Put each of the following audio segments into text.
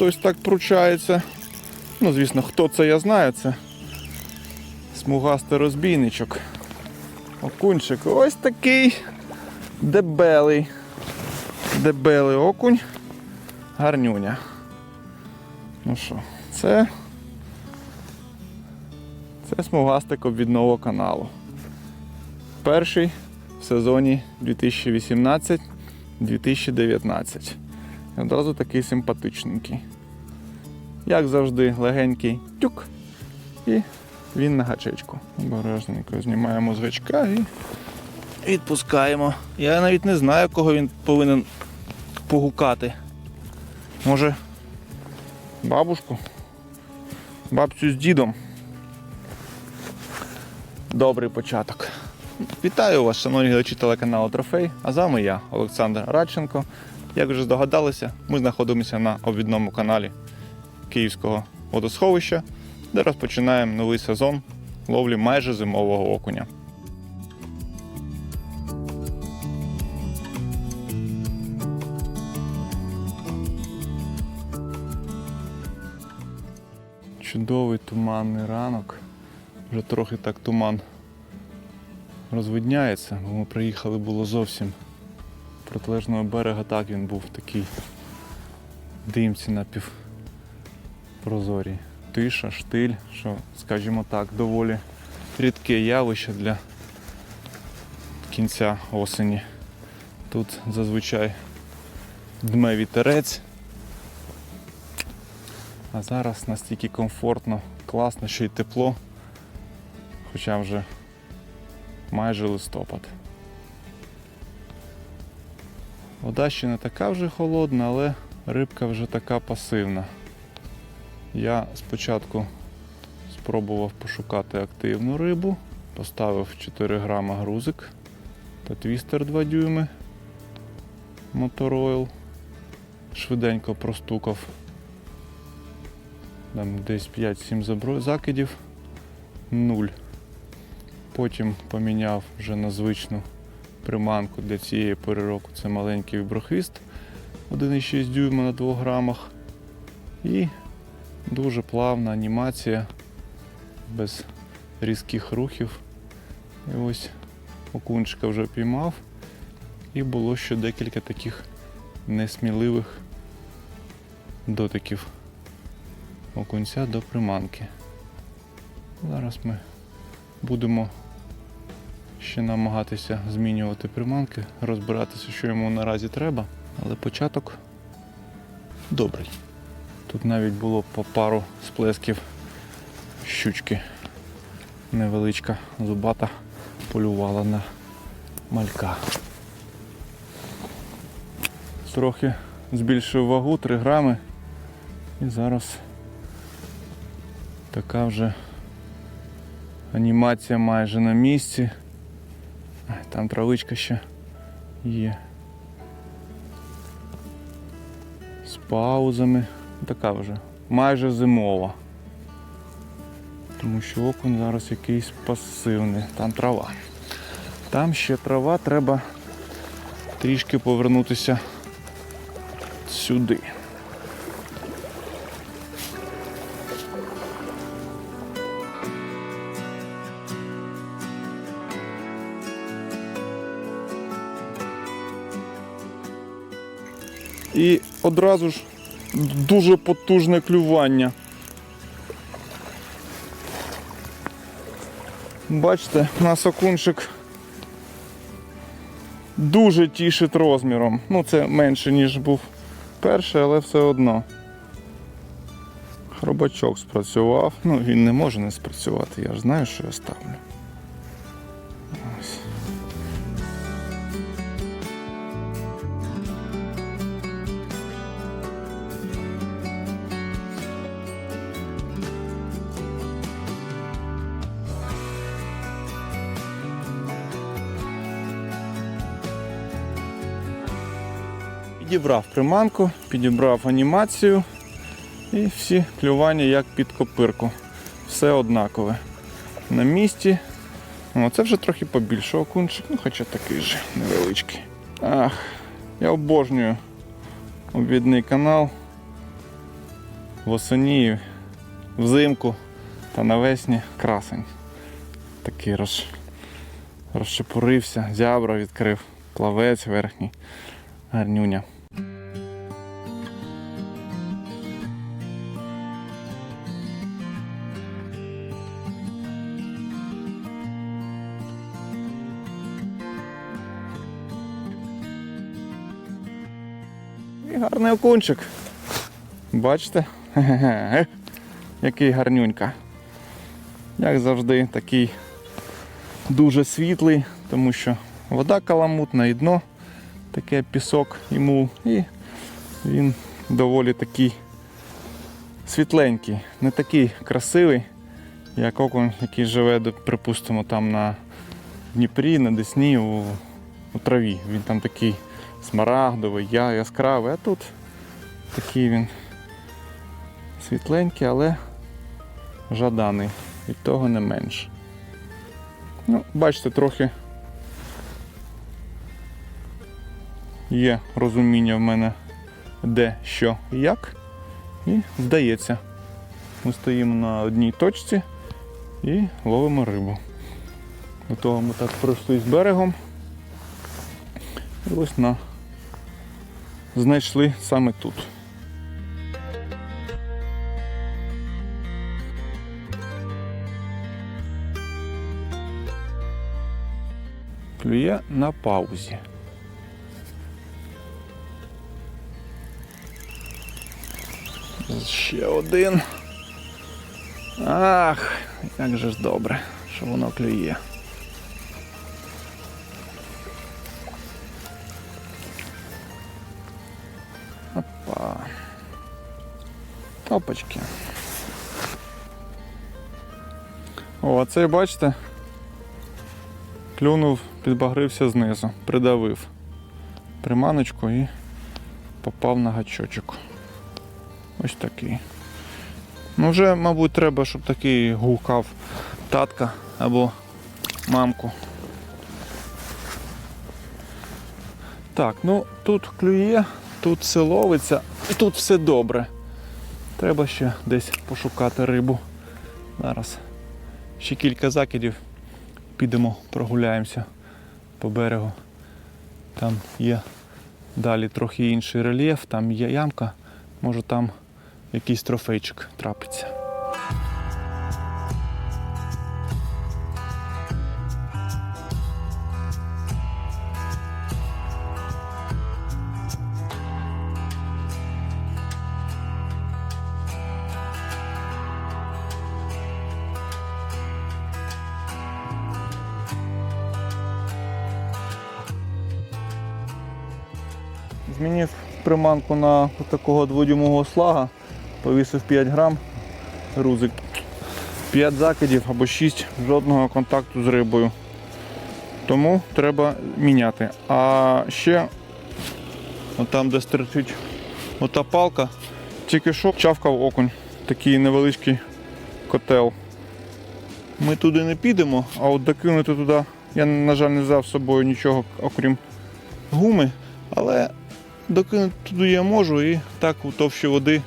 Хтось так пручається. Ну, звісно, хто це я знаю, це смугастий розбійничок. Окунчик ось такий дебелий. Дебелий окунь. Гарнюня. Ну що, це. Це смугастик обвідного каналу. Перший в сезоні 2018-2019. Одразу такий симпатичненький. Як завжди, легенький тюк. І він на гачечку. Обережненько знімаємо з гачка і відпускаємо. Я навіть не знаю, кого він повинен погукати. Може, бабушку? Бабцю з дідом. Добрий початок. Вітаю вас, шановні глядачі телеканалу Трофей. А з вами я, Олександр Радченко. Як вже здогадалися, ми знаходимося на обвідному каналі Київського водосховища, де розпочинаємо новий сезон ловлі майже зимового окуня. Чудовий туманний ранок. Вже трохи так туман розвидняється, бо ми приїхали було зовсім протилежного берега, так він був такий димці напівпрозорій. Тиша, штиль, що, скажімо так, доволі рідке явище для кінця осені. Тут зазвичай дме вітерець. А зараз настільки комфортно, класно, ще й тепло, хоча вже майже листопад. Вода ще не така вже холодна, але рибка вже така пасивна. Я спочатку спробував пошукати активну рибу, поставив 4 грама грузик та твістер 2 дюйми Моторойл. Швиденько простукав там десь 5-7 забро- закидів, нуль. Потім поміняв вже на звичну приманку для цієї пори року. Це маленький віброхвіст 1,6 дюйма на 2 грамах. І дуже плавна анімація без різких рухів. І ось окунчика вже піймав. І було ще декілька таких несміливих дотиків окунця до приманки. Зараз ми будемо ще намагатися змінювати приманки, розбиратися, що йому наразі треба, але початок добрий. Тут навіть було по пару сплесків щучки. Невеличка зубата полювала на малька. Трохи збільшив вагу 3 грами. І зараз така вже анімація майже на місці. Там травичка ще є. З паузами. Така вже майже зимова. Тому що окунь зараз якийсь пасивний. Там трава. Там ще трава, треба трішки повернутися сюди. І одразу ж дуже потужне клювання. Бачите, нас окунчик дуже тішить розміром. Ну, це менше, ніж був перший, але все одно. Хробачок спрацював. Ну, він не може не спрацювати, я ж знаю, що я ставлю. Підібрав приманку, підібрав анімацію і всі клювання як під копирку. Все однакове. На місці. О, це вже трохи побільше окунчик, ну хоча такий же невеличкий. Ах, я обожнюю обідний канал. Восені, взимку та навесні красень. Такий роз, розчепурився, зябра відкрив, плавець верхній, гарнюня. Гарний окунчик. Бачите? Який гарнюнька. Як завжди, такий дуже світлий, тому що вода каламутна і дно таке пісок мул. І він доволі такий світленький, не такий красивий, як окунь, який живе, припустимо, там на Дніпрі, на Десні, у, у траві. Він там такий смарагдовий, я- яскравий, а тут такий він світленький, але жаданий. Від того не менш. Ну, бачите, трохи є розуміння в мене де, що і як. І вдається. Ми стоїмо на одній точці і ловимо рибу. До того ми так пройшли з берегом. І ось на знайшли саме тут. Клює на паузі. Ще один. Ах, як же ж добре, що воно клює. Опачки. О, а цей, бачите, клюнув, підбагрився знизу, придавив приманочку і попав на гачочок. Ось такий. Ну вже, мабуть, треба, щоб такий гукав татка або мамку. Так, ну тут клює, тут все ловиться тут все добре. Треба ще десь пошукати рибу. Зараз ще кілька закидів. Підемо, прогуляємося по берегу. Там є далі трохи інший рельєф, там є ямка, може там якийсь трофейчик трапиться. Приманку на такого дводюмого слага, повісив 5 грам, грузик. 5 закидів або 6, жодного контакту з рибою. Тому треба міняти. А ще там, де стерчить ота палка, тільки що чавкав окунь, такий невеличкий котел. Ми туди не підемо, а от докинути туди, я, на жаль, не взяв з собою нічого, окрім гуми, але докинути туди я можу і так у товщі води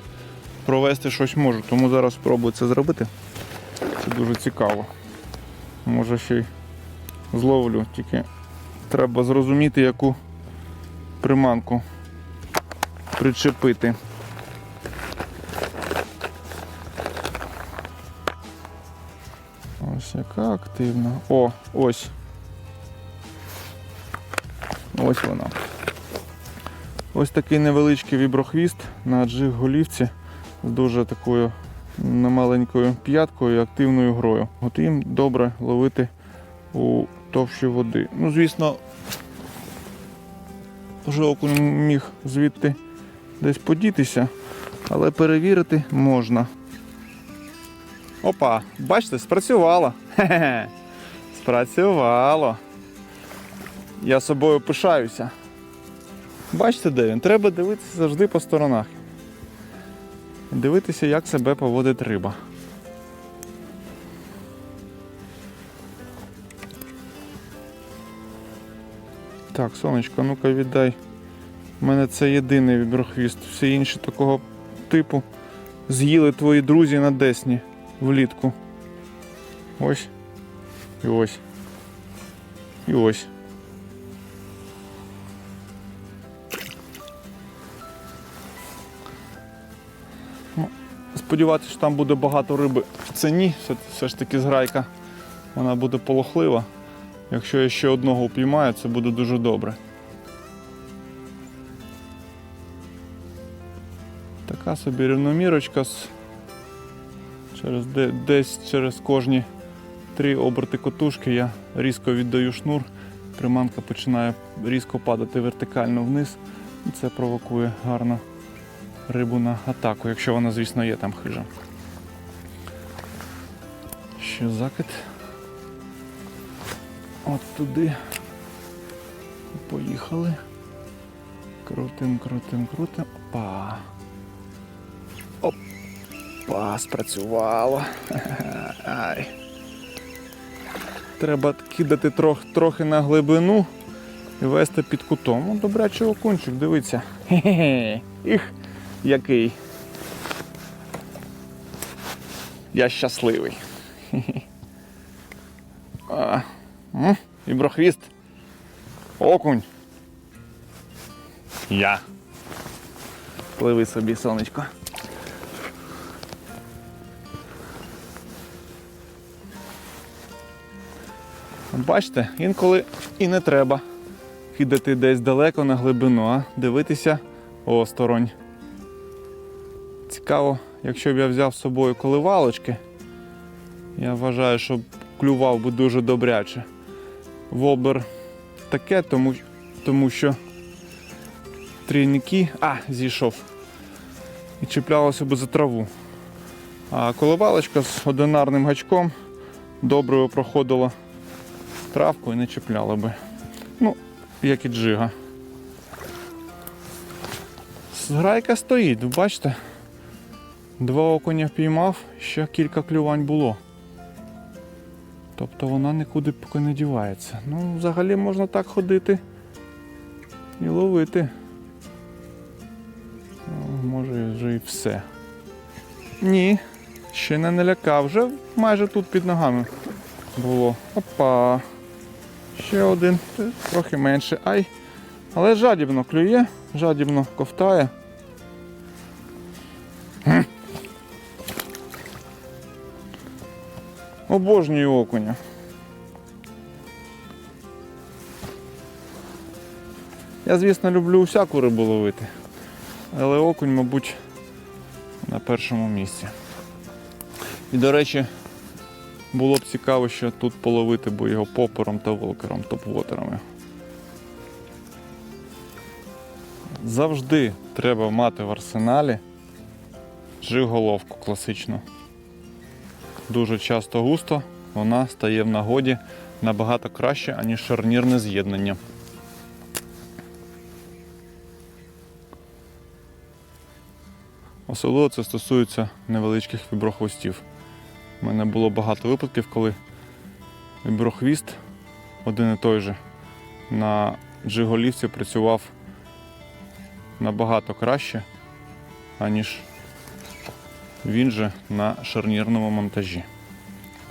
провести щось можу. Тому зараз спробую це зробити. Це дуже цікаво. Може ще й зловлю, тільки треба зрозуміти, яку приманку причепити. Ось яка активна. О, ось. Ось вона. Ось такий невеличкий віброхвіст на джиг голівці з дуже такою немаленькою п'яткою і активною грою. От їм добре ловити у товщі води. Ну, звісно, вже окунь міг звідти десь подітися, але перевірити можна. Опа, бачите, спрацювало. Хе-хе. Спрацювало. Я собою пишаюся. Бачите, де він? Треба дивитися завжди по сторонах. Дивитися, як себе поводить риба. Так, сонечко, ну-ка віддай У мене це єдиний віброхвіст. Всі інші такого типу з'їли твої друзі на Десні влітку. Ось. І ось. І ось. Сподіватися, що там буде багато риби в ціні. Все, все ж таки зграйка. Вона буде полохлива. Якщо я ще одного упіймаю, це буде дуже добре. Така собі рівномірочка з через де- десь через кожні три оберти котушки я різко віддаю шнур, приманка починає різко падати вертикально вниз. І це провокує гарно рибу на атаку, якщо вона, звісно, є там хижа. Ще закид. От туди. Поїхали. Крутим, крутим, крутим. Опа. Опа, спрацювало. Ай. Треба кидати трох, трохи на глибину і вести під кутом. Добрячий окунчик, дивіться. Хе-хе. Їх, який. Я щасливий. Хе-хе. А, Іброхвіст. Окунь. Я. Пливи собі, сонечко. Бачите, інколи і не треба кидати десь далеко на глибину, а дивитися осторонь. Цікаво, якщо б я взяв з собою коливалочки, я вважаю, що клював би дуже добряче. Вобер таке, тому, тому що трійники. А, зійшов. І чіплялося би за траву. А коливалочка з одинарним гачком добре проходила травку і не чіпляла би. Ну, як і джига. Зграйка стоїть, бачите? Два окуня впіймав, ще кілька клювань було. Тобто вона нікуди поки не дівається. Ну, взагалі можна так ходити і ловити. Ну, Може вже і все. Ні, ще не налякав, вже майже тут під ногами було. Опа. Ще один, трохи менше. Ай. Але жадібно клює, жадібно ковтає. Обожнюю окуня. Я, звісно, люблю всяку рибу ловити. Але окунь, мабуть, на першому місці. І, до речі, було б цікаво ще тут половити, бо його попером та волкером, топ-вотерами. Завжди треба мати в арсеналі жиголовку класичну. Дуже часто густо вона стає в нагоді набагато краще, аніж шарнірне з'єднання. Особливо це стосується невеличких віброхвостів. У мене було багато випадків, коли віброхвіст один і той же на джиголівці працював набагато краще, аніж він же на шарнірному монтажі.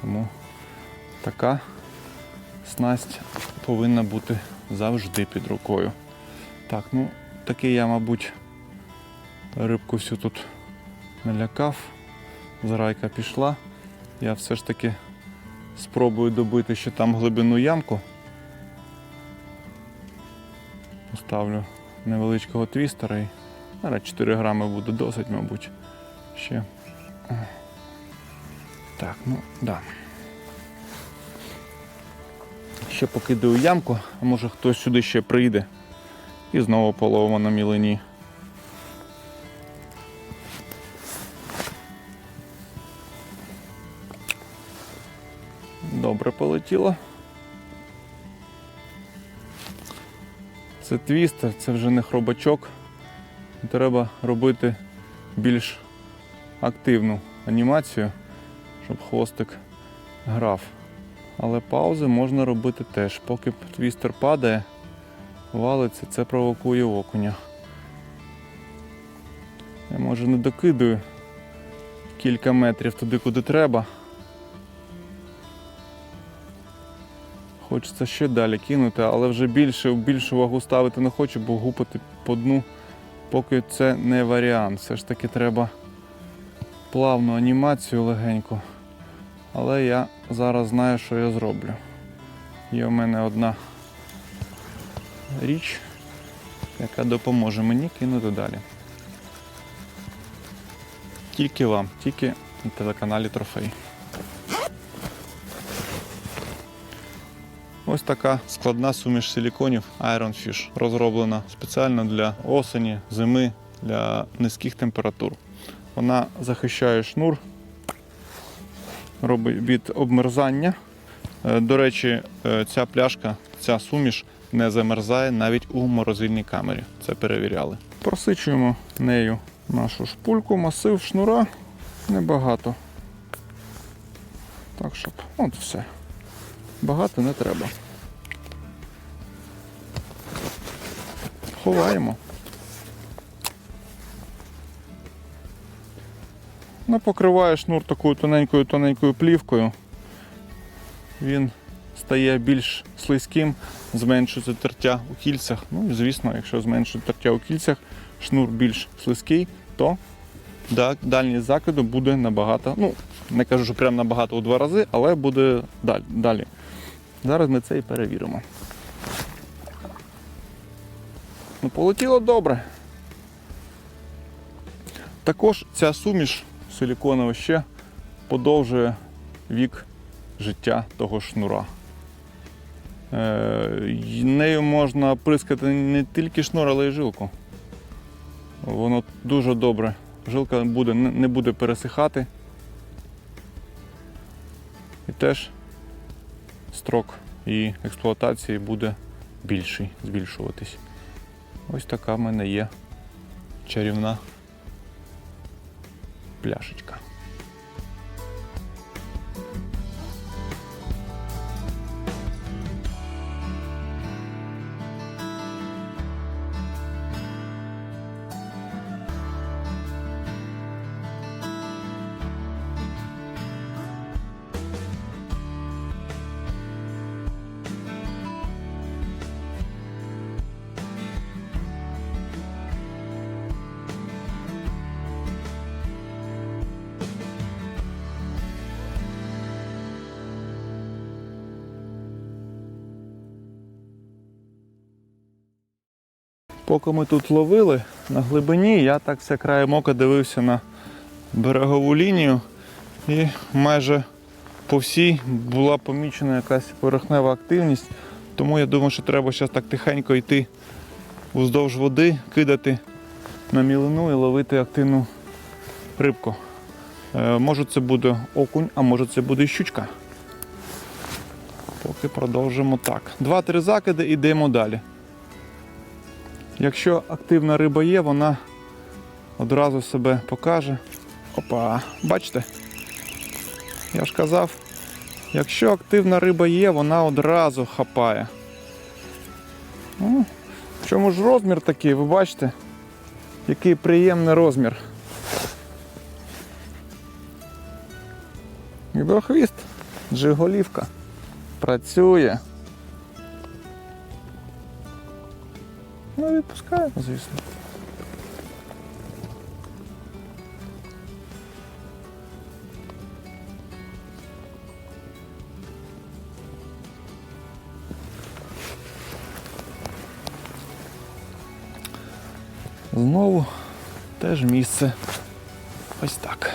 Тому така снасть повинна бути завжди під рукою. Так, ну таки я, мабуть, рибку всю тут налякав. Зрайка пішла. Я все ж таки спробую добити ще там глибину ямку. Поставлю невеличкого твістера і зараз 4 грами буде досить, мабуть. Ще. Так, ну да. Ще покидаю ямку, а може хтось сюди ще прийде і знову половимо на мілині. Добре полетіло. Це твістер, це вже не хробачок. Треба робити більш активну анімацію, щоб хвостик грав. Але паузи можна робити теж. Поки твістер падає, валиться, це провокує окуня. Я може не докидую кілька метрів туди, куди треба. Хочеться ще далі кинути, але вже більше, більшу вагу ставити не хочу, бо гупати по дну, поки це не варіант. Все ж таки треба плавну анімацію легеньку. Але я зараз знаю, що я зроблю. Є в мене одна річ, яка допоможе мені кинути далі. Тільки вам, тільки на телеканалі Трофей. Ось така складна суміш силіконів Iron Fish, розроблена спеціально для осені, зими, для низьких температур. Вона захищає шнур, робить від обмерзання. Е, До речі, е, ця пляшка, ця суміш не замерзає навіть у морозильній камері. Це перевіряли. Просичуємо нею нашу шпульку, масив шнура небагато. Так, щоб от все. Багато не треба. Ховаємо. Ну, покриває шнур такою тоненькою тоненькою плівкою. Він стає більш слизьким, зменшується тертя у кільцях. Ну і звісно, якщо зменшується тертя у кільцях, шнур більш слизький, то дальність закиду буде набагато, ну, не кажу, що прям набагато у два рази, але буде далі. Зараз ми це і перевіримо. Ну, полетіло добре. Також ця суміш силіконова ще подовжує вік життя того шнура. Е, нею можна прискати не тільки шнур, але й жилку. Воно дуже добре. Жилка буде, не буде пересихати. І теж строк її експлуатації буде більший, збільшуватись. Ось така в мене є чарівна пляшечка. Поки ми тут ловили на глибині, я так все краєм ока дивився на берегову лінію і майже по всій була помічена якась поверхнева активність. Тому я думаю, що треба зараз так тихенько йти вздовж води, кидати на мілину і ловити активну рибку. Е, може це буде окунь, а може це буде і щучка. Поки продовжимо так. Два-три закиди і йдемо далі. Якщо активна риба є, вона одразу себе покаже. Опа, бачите? Я ж казав, якщо активна риба є, вона одразу хапає. Ну, в чому ж розмір такий, ви бачите? Який приємний розмір. Гіброхвіст, джиголівка. Працює. Ну, відпускаємо, звісно. Знову теж місце. Ось так.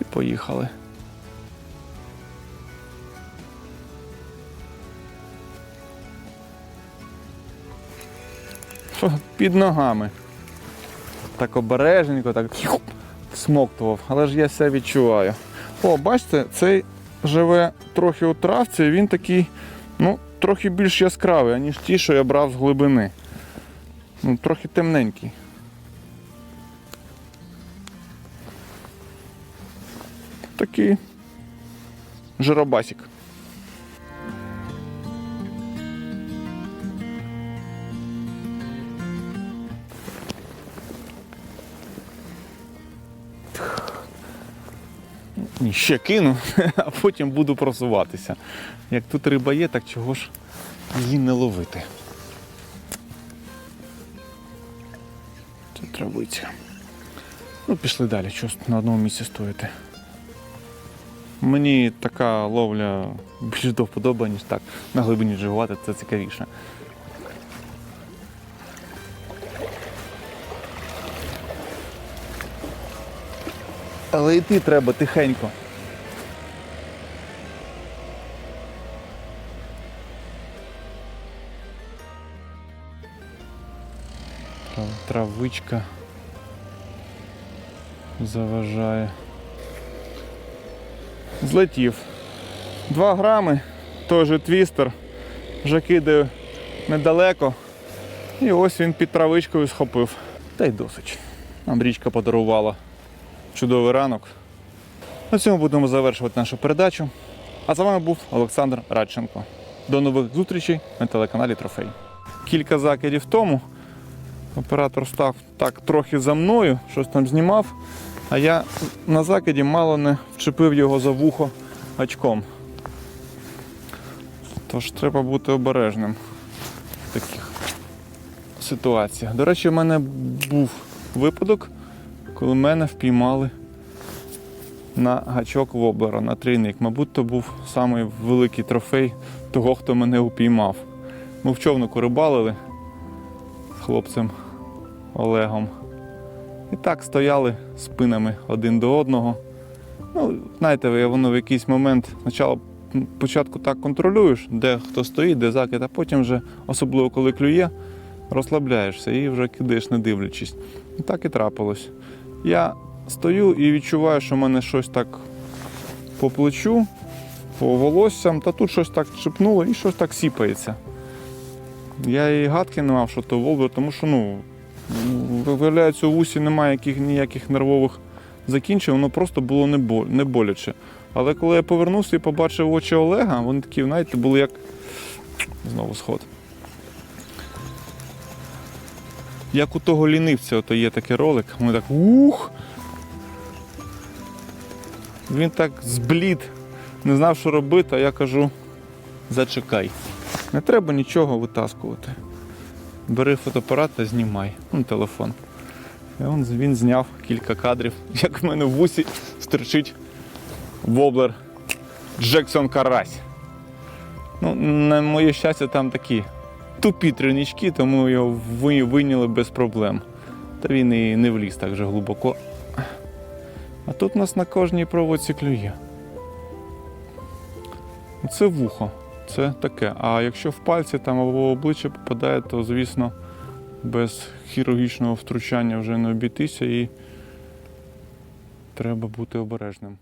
І поїхали. Під ногами. Так обережненько, так смоктував, але ж я все відчуваю. О, бачите, цей живе трохи у травці, і він такий, ну, трохи більш яскравий, аніж ті, що я брав з глибини. Ну, трохи темненький. Такий жиробасик. Ні, ще кину, а потім буду просуватися. Як тут риба є, так чого ж її не ловити? Це травиця. Ну, пішли далі, що на одному місці стоїти. Мені така ловля більш до вподоба, ніж так. На глибині живувати це цікавіше. Але йти треба тихенько. Трав- Травичка заважає. Злетів. Два грами, той же твістер. Вже кидаю недалеко. І ось він під травичкою схопив. Та й досить. Нам річка подарувала чудовий ранок. На цьому будемо завершувати нашу передачу. А з вами був Олександр Радченко. До нових зустрічей на телеканалі Трофей. Кілька закидів тому оператор став так трохи за мною, щось там знімав, а я на закиді мало не вчепив його за вухо очком. Тож треба бути обережним в таких ситуаціях. До речі, в мене був випадок, коли мене впіймали на гачок воблера, на трійник. Мабуть, то був самий великий трофей того, хто мене упіймав. Ми в човнику рибалили з хлопцем Олегом. І так стояли спинами один до одного. Ну, знаєте, воно в якийсь момент спочатку спочатку так контролюєш, де хто стоїть, де закид, а потім вже, особливо коли клює, розслабляєшся і вже кидаєш, не дивлячись. І так і трапилось. Я стою і відчуваю, що в мене щось так по плечу, по волоссям, та тут щось так шипнуло і щось так сіпається. Я і гадки не мав, що то волбер, тому що ну, виявляється, у вусі немає яких, ніяких нервових закінчень, воно просто було не боляче. Але коли я повернувся і побачив очі Олега, вони такі, знаєте, були як знову сход. Як у того лінивця, ото є такий ролик, вони так ух. Він так зблід, не знав, що робити, а я кажу, зачекай. Не треба нічого витаскувати. Бери фотоапарат та знімай. Ну, телефон. І он, він зняв кілька кадрів, як в мене в вусі стерчить воблер Джексон Карась. Ну, на моє щастя, там такі тупі тринички, тому його ви- вийняли без проблем. Та він і не вліз так же глибоко. А тут нас на кожній проводці клює. Це вухо, це таке. А якщо в пальці там або в обличчя попадає, то звісно без хірургічного втручання вже не обійтися і треба бути обережним.